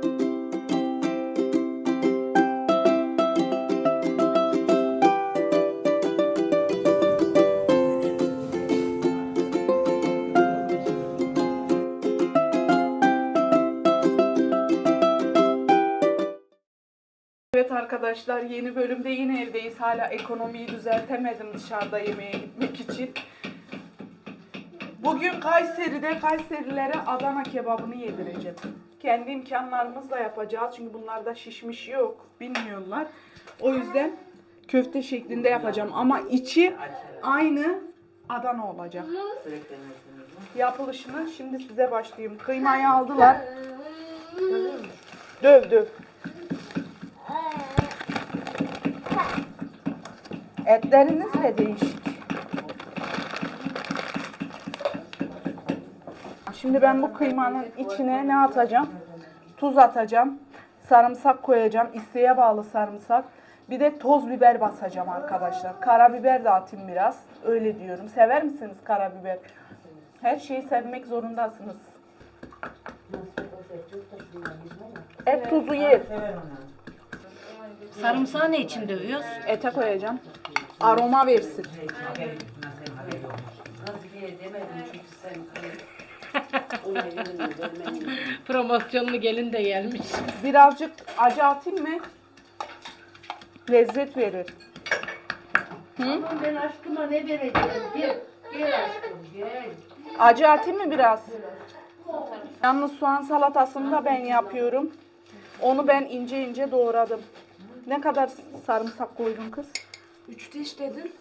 Evet arkadaşlar yeni bölümde yine evdeyiz. Hala ekonomiyi düzeltemedim dışarıda yemeğe gitmek için. Bugün Kayseri'de Kayserilere Adana kebabını yedireceğim. Kendi imkanlarımızla yapacağız. Çünkü bunlarda şişmiş yok. Bilmiyorlar. O yüzden köfte şeklinde yapacağım. Ama içi aynı Adana olacak. Yapılışını şimdi size başlayayım. Kıymayı aldılar. Döv döv. Etleriniz de değişik. Şimdi ben bu kıymanın içine ne atacağım? Tuz atacağım. Sarımsak koyacağım. İsteğe bağlı sarımsak. Bir de toz biber basacağım arkadaşlar. Karabiber de atayım biraz. Öyle diyorum. Sever misiniz karabiber? Her şeyi sevmek zorundasınız. Et tuzu yer. Sarımsağı ne için dövüyoruz? Ete koyacağım. Aroma versin. Promosyonlu gelin de gelmiş. Birazcık acı atayım mı? Lezzet verir. Aman ben aşkıma ne vereceğim? Gel, gel aşkım gel. Acı atayım mı biraz? Yalnız soğan salatasını da ben yapıyorum. Onu ben ince ince doğradım. Ne kadar sarımsak koydun kız? Üç diş dedin.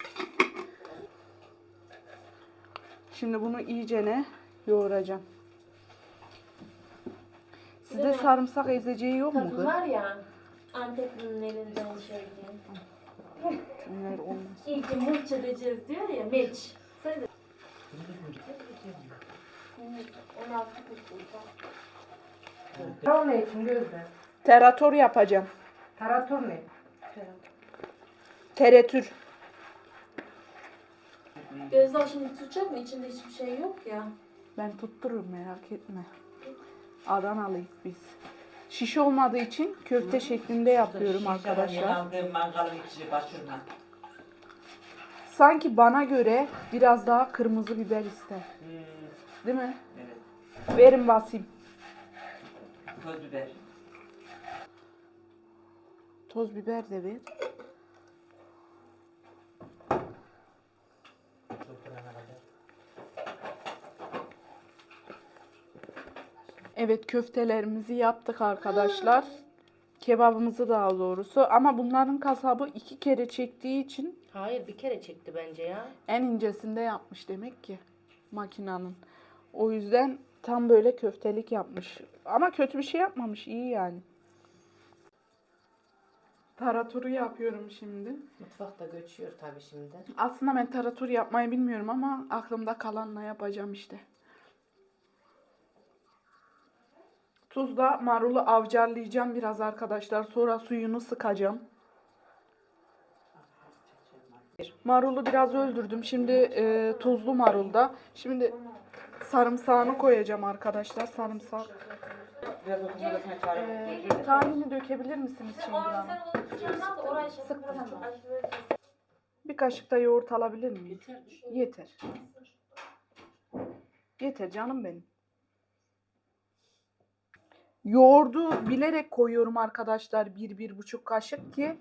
Şimdi bunu iyicene yoğuracağım. Sizde sarımsak ezeceği yok mu Tadı kız? var ya Antep'in elinden şey diye. Bunlar olmaz. İyi ki mırç edeceğiz diyor ya meç. Sayın 16 Tarator ne için gözde? Terator yapacağım. Tarator ne? Teretür. Gözde o şimdi tutacak mı? İçinde hiçbir şey yok ya. Ben tuttururum merak etme. Adanalıyız biz. Şiş olmadığı için köfte şeklinde yapıyorum arkadaşlar. mangalın içine. Sanki bana göre biraz daha kırmızı biber ister. Değil mi? Evet. Verin basayım. Toz biber. Toz biber de ver. Evet köftelerimizi yaptık arkadaşlar. Kebabımızı daha doğrusu. Ama bunların kasabı iki kere çektiği için Hayır bir kere çekti bence ya. en incesinde yapmış demek ki makinanın. O yüzden tam böyle köftelik yapmış. Ama kötü bir şey yapmamış. iyi yani. Taraturu yapıyorum şimdi. Mutfakta göçüyor tabii şimdi. Aslında ben tarator yapmayı bilmiyorum ama aklımda kalanla yapacağım işte. Tuzla marulu avcarlayacağım biraz arkadaşlar. Sonra suyunu sıkacağım. Marulu biraz öldürdüm. Şimdi e, tuzlu marulda. Şimdi sarımsağını koyacağım arkadaşlar. Sarımsak. Biraz oturma da çare. E, tahini dökebilir misiniz şimdi şey şey. Bir kaşık da yoğurt alabilir miyim? Yeter. Yeter. Yeter canım benim. Yoğurdu bilerek koyuyorum arkadaşlar bir, bir buçuk kaşık ki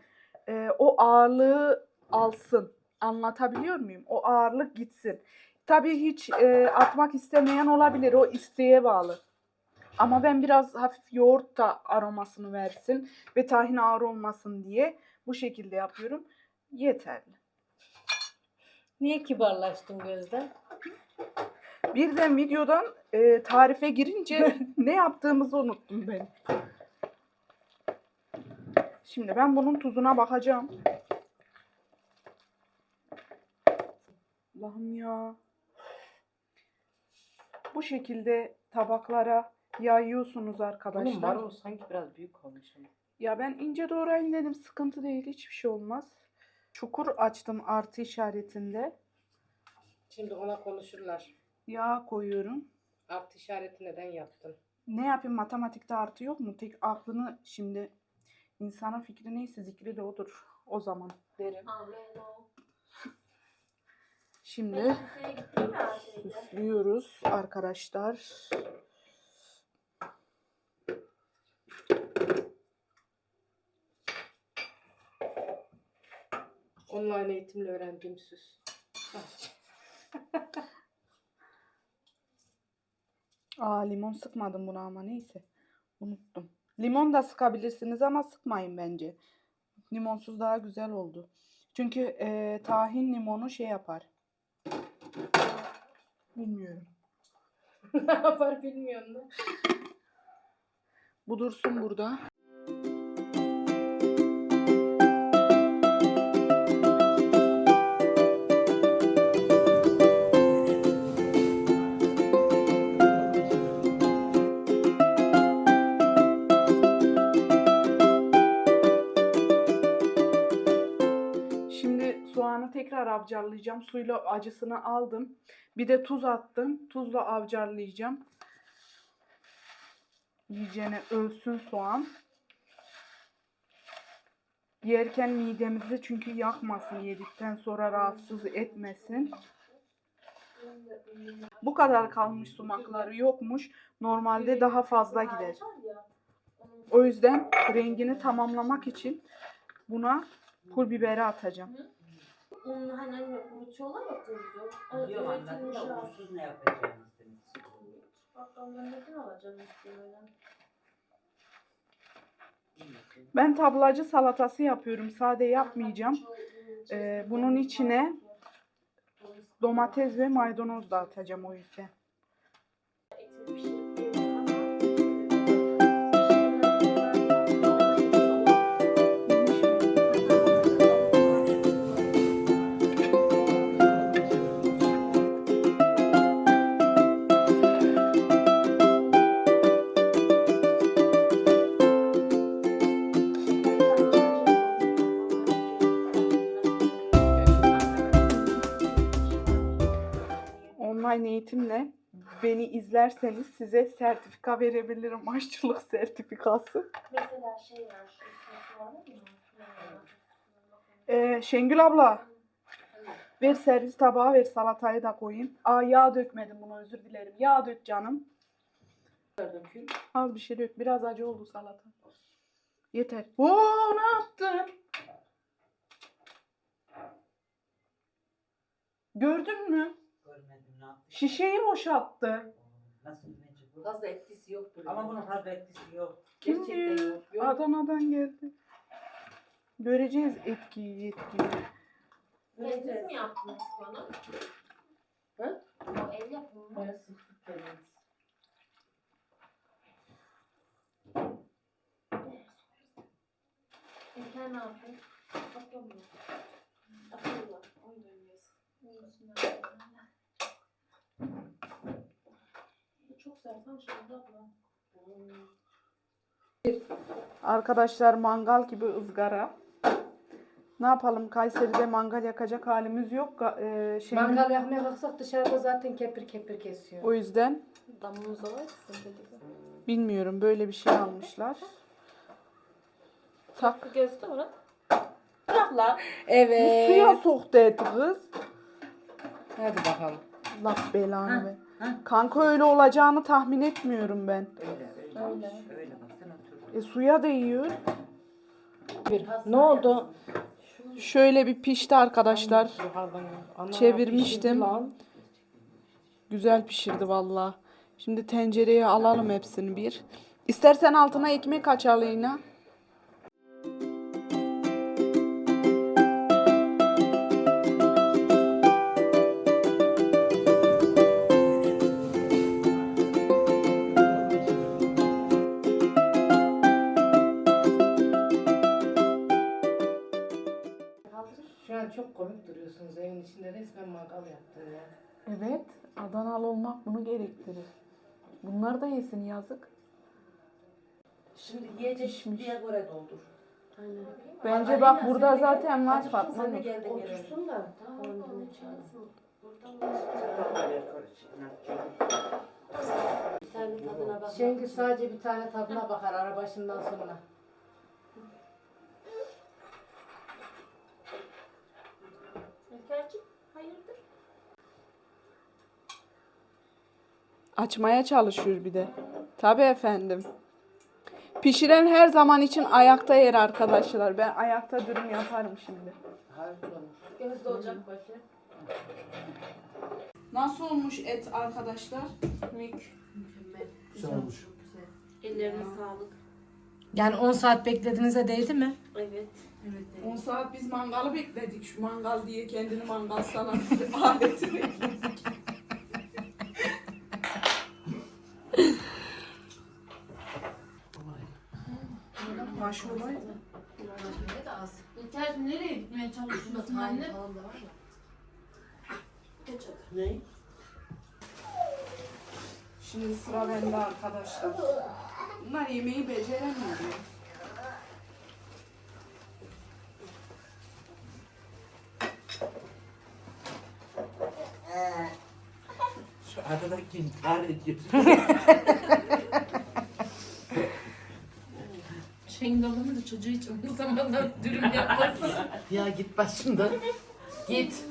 e, o ağırlığı alsın. Anlatabiliyor muyum? O ağırlık gitsin. Tabii hiç e, atmak istemeyen olabilir. O isteğe bağlı. Ama ben biraz hafif yoğurt da aromasını versin ve tahin ağır olmasın diye bu şekilde yapıyorum. Yeterli. Niye kibarlaştın gözde? Birden videodan e, tarife girince ne yaptığımızı unuttum ben. Şimdi ben bunun tuzuna bakacağım. Allah'ım ya. Bu şekilde tabaklara yayıyorsunuz arkadaşlar. marul sanki biraz büyük olmuş ama. Ya ben ince doğrayayım dedim. Sıkıntı değil. Hiçbir şey olmaz. Çukur açtım artı işaretinde. Şimdi ona konuşurlar. Yağ koyuyorum. Artı işareti neden yaptın? Ne yapayım matematikte artı yok mu? Tek aklını şimdi insanın fikri neyse zikri de odur o zaman derim. O. Şimdi süslüyoruz arkadaşlar. Online eğitimle öğrendiğim süs. Aa limon sıkmadım buna ama neyse. Unuttum. Limon da sıkabilirsiniz ama sıkmayın bence. Limonsuz daha güzel oldu. Çünkü eee, tahin limonu şey yapar. Bilmiyorum. ne yapar bilmiyorum da. Bu dursun burada. Avcarlayacağım. Suyla acısını aldım. Bir de tuz attım. Tuzla avcarlayacağım. Yiyeceğine ölsün soğan. Yerken midemizi çünkü yakmasın yedikten sonra rahatsız etmesin. Bu kadar kalmış sumakları yokmuş. Normalde daha fazla gider. O yüzden rengini tamamlamak için buna pul biberi atacağım. Onu hani hani unutuyorlar ya tuzu. O Biliyorum anladım üretilmiş da hali. unsuz ne yapacağımız demek. Bakkaldan neden alacağım muhtemelen? Ben tablacı salatası yapıyorum. Sade yapmayacağım. Ee, bunun içine Domates ve maydanoz da atacağım o yüzden. Online eğitimle beni izlerseniz size sertifika verebilirim. Aşçılık sertifikası. Mesela şey mı? Ee, Şengül abla ver servis tabağı ver salatayı da koyayım. Aa yağ dökmedim buna özür dilerim. Yağ dök canım. Az bir şey dök. Biraz acı oldu salata. Yeter. Oo ne yaptın? Gördün mü? Şişeyi boşalttı. Nasıl bu? Fazla etkisi yok bunun. Ama bunun fazla etkisi yok. Kim Gerçekten diyor? yok. Yok. Adana'dan geldi. Göreceğiz etkiyi yetkiyi. Kendiniz mi yaptınız bana? Hı? O el yapımı mı? Bayağı Abla. Arkadaşlar mangal gibi ızgara. Ne yapalım Kayseri'de mangal yakacak halimiz yok. Ga- E, Şengül- Mangal yakmaya kalksak dışarıda zaten kepir kepir kesiyor. O yüzden Damımız var sizin bilmiyorum böyle bir şey almışlar. Tak. Gözde var. Bırak lan. Evet. Suya soktu et kız. Hadi bakalım. Allah belanı ver. Ha. Kanka öyle olacağını tahmin etmiyorum ben. Öyle öyle. Öyle. Öyle bak sen otur. E suya değiyor. Bir. Ne oldu? Şöyle bir pişti arkadaşlar. Çevirmiştim. Güzel pişirdi valla. Şimdi tencereye alalım hepsini bir. İstersen altına ekmek aç Aleyna. Duruyorsunuz. Evin içinde resmen mangal yaptın ya. Evet. Adanalı olmak bunu gerektirir. Bunlar da yesin yazık. Şimdi yiyecek Pişmiş. diye göre doldur. Aynen. Bence Aleyna, bak sen burada de zaten gel. var Acıktın Fatma sen de Nur. geldin gelelim. Otursun da. Tamam tamam. Sen de tadına bak. Şengül sadece bir tane tadına bakar ara başından sonra. Açmaya çalışıyor bir de. Tabii efendim. Pişiren her zaman için ayakta yer arkadaşlar. Ben ayakta dürüm yaparım şimdi. Gözde ocak başı. Nasıl olmuş et arkadaşlar? Mük. Güzel olmuş. Ellerine sağlık. Yani 10 saat beklediğinize değdi mi? Evet. 10 saat biz mangalı bekledik. Şu mangal diye kendini mangal sanan aletini. Anne? Ne? Şimdi sıra bende arkadaşlar. Bunlar yemeği beceremiyor. Şu aradaki intihar ediyor. Şengül'ün da çocuğu için bu zamanlar dürüm yapmasın. ya git başımdan. Git.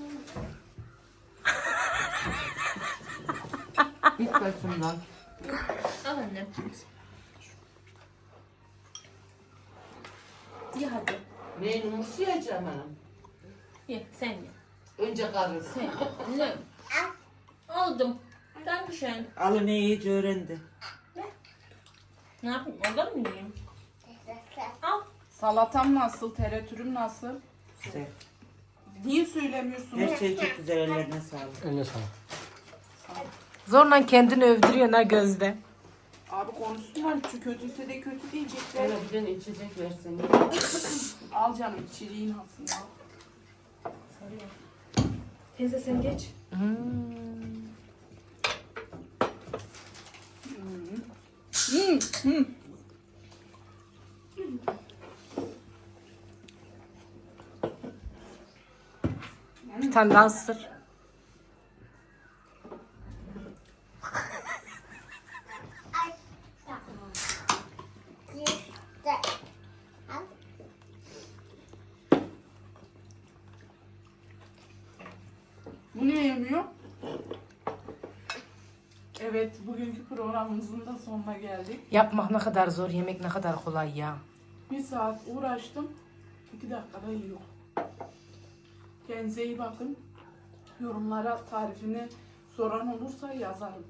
Git başımdan. Al anne. Ye hadi. Umusu yiyeceğim hanım? Ye sen ye. Önce karı. Sen ye. Ne? Aldım. Dankeschön. Alın iyice öğrendi. Ne yapayım? Oradan mı yiyeyim? Al. Salatam nasıl? Teratürüm nasıl? Güzel. Niye söylemiyorsunuz? Her şey çok güzel ellerine sağlık. Eline sağlık. Zorla kendini övdürüyor ha gözde. Abi konuşsunlar. Şu kötüyse de kötü diyecekler. Bana bir tane içecek versen. Al canım içeriğin aslında. Teyze sen geç. Hmm, hmm. Bir tane daha ısır. Bu niye yemiyor? Evet, bugünkü programımızın da sonuna geldik. Yapmak ne kadar zor, yemek ne kadar kolay ya. Bir saat uğraştım. iki dakikada yiyor. Kendinize bakın. Yorumlara tarifini soran olursa yazarım.